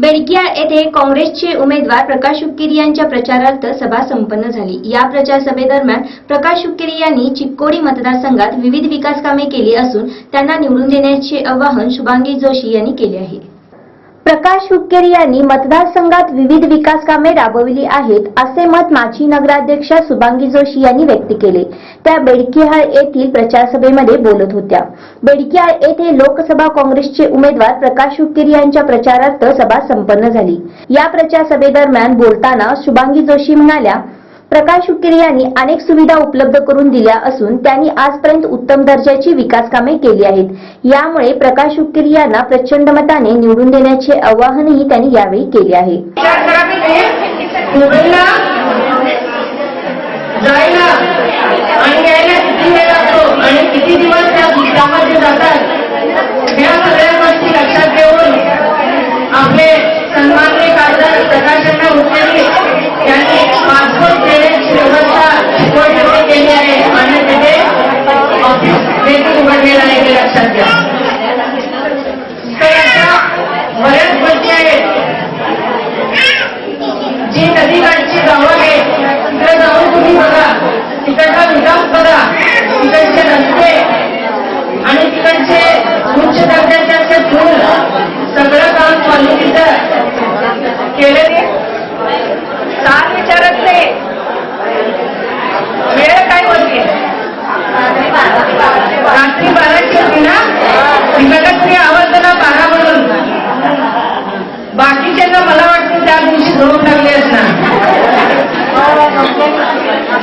बेडकियाळ येथे काँग्रेसचे उमेदवार प्रकाश हुक्केरी यांच्या प्रचारार्थ सभा संपन्न झाली. या प्रचार सभेदरम्यान प्रकाश हुक्केरी यांनी चिक्कोडी मतदारसंघात विविध विकास कामे केली असून त्यांना निवडून देण्याचे आवाहन शुभांगी जोशी यांनी केले आहे. प्रकाश हुक्केरी यांनी मतदारसंघात विविध विकास कामे राबविली आहेत असे मत माजी नगराध्यक्षा सुभांगी जोशी यांनी व्यक्त केले. त्या बेडकिहाळ येथील प्रचारसभेमध्ये बोलत होत्या. बेडकिहाळ येथे लोकसभा काँग्रेसचे उमेदवार प्रकाश हुक्केरी यांच्या प्रचारार्थ सभा संपन्न झाली. या प्रचार सभेदरम्यान बोलताना शुभांगी जोशी म्हणाल्या प्रकाश हुक्केरी यांनी अनेक सुविधा उपलब्ध करून दिल्या असून त्यांनी आजपर्यंत उत्तम दर्जाची विकास कामे केली आहेत. यामुळे प्रकाश हुक्केरी यांना प्रचंड मताने निवडून देण्याचे आवाहनही त्यांनी यावेळी केले आहे. जायला आणि यायला किती वेळ लागतो आणि किती दिवस त्या जातात या सगळ्या गोष्टी लक्षात घेऊन आपले सन्माननीय खासदार प्रकाशांना हुक्केरी यांनी पासपोर्ट देण्याची व्यवस्था चिकोडीमध्ये केली आहे आणि तिथे ऑफिस देखील उघडलेलं आहे हे लक्षात घ्या तर अशा बऱ्याच गोष्टी आहेत जी नदीकाठची गावं आहेत तिकडे जाऊन तुम्ही बघा. तिकडचा विकास बघा तिकडचे रस्ते आणि तिकडचे उच्च दर्जाचे असे पूल सगळं काम क्वालिटीचं केलेले सात विचारत नाही वेळ काय होती रात्री बाराची होती ना तिकडे तुम्ही आवाज दिला बारा म्हणून बाकीच्यांना मला वाटतं त्या दिवशी झोप लागली असणार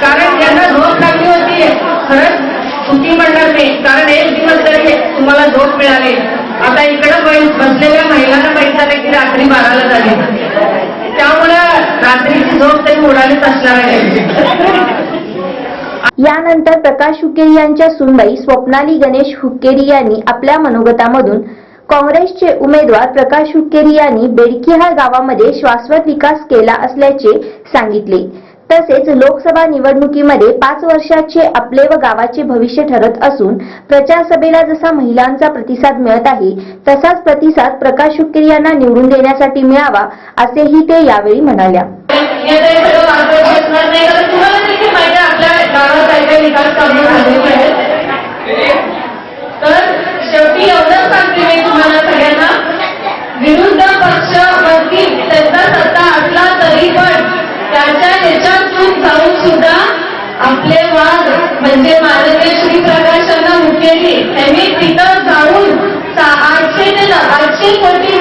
कारण ज्यांना झोप लागली होती खरंच म्हणणार नाही. कारण एक दिवस तरी तुम्हाला झोप मिळाली आता इकडं बसलेल्या महिलांना माहीत झालं की रात्री बाराला झाली. त्यामुळं रात्रीची झोप तरी उडालीच असणार आहे. यानंतर प्रकाश हुक्केरी यांच्या सुनबाई स्वप्नाली गणेश हुक्केरी यांनी आपल्या मनोगतामधून काँग्रेसचे उमेदवार प्रकाश हुक्केरी यांनी बेडकिहाळ गावामध्ये शाश्वत विकास केला असल्याचे सांगितले. तसेच लोकसभा निवडणुकीमध्ये पाच वर्षाचे आपले व गावाचे भविष्य ठरत असून प्रचार सभेला जसा महिलांचा प्रतिसाद मिळत आहे तसाच प्रतिसाद प्रकाश हुक्केरी यांना निवडून देण्यासाठी मिळावा असेही ते यावेळी म्हणाल्या येथे सगळं मार्गदर्शन असणार नाही कारण तुम्हाला देखील माहिती आहे आपल्या गावात काही काही विकास कामे झालेली आहेत तर शेवटी एवढंच सांगते मी तुम्हाला सगळ्यांना विरुद्ध पक्ष वरती त्यांचा सत्ता असला तरी पण त्याच्या ह्याच्यातून जाऊन सुद्धा आपले वाद म्हणजे माननीय श्री प्रकाशांना मुकेली त्यांनी तिथं जाऊन आठशे ते आठशे कोटी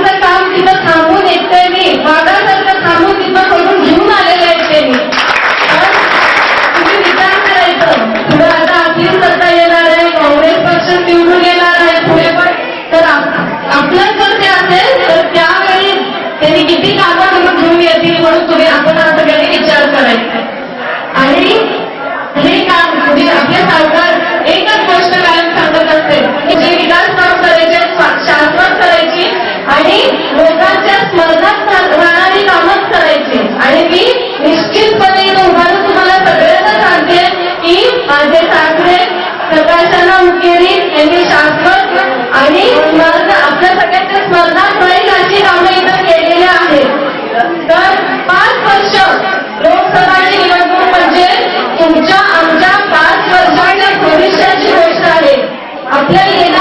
好。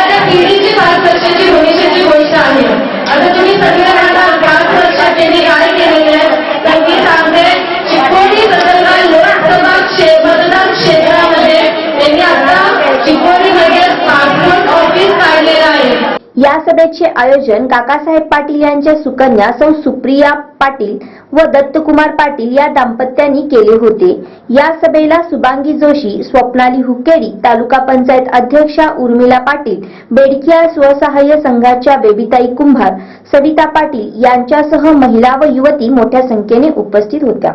या सभेचे आयोजन काकासाहेब पाटील यांच्या सुकन्या सौ सुप्रिया पाटील व दत्तकुमार पाटील या दाम्पत्यांनी केले होते. या सभेला सुबांगी जोशी स्वप्नाली हुकेरी तालुका पंचायत अध्यक्षा उर्मिला पाटील बेडकिया स्वसहाय्य संघाच्या बेबीताई कुंभार सविता पाटील यांच्यासह महिला व युवती मोठ्या संख्येने उपस्थित होत्या.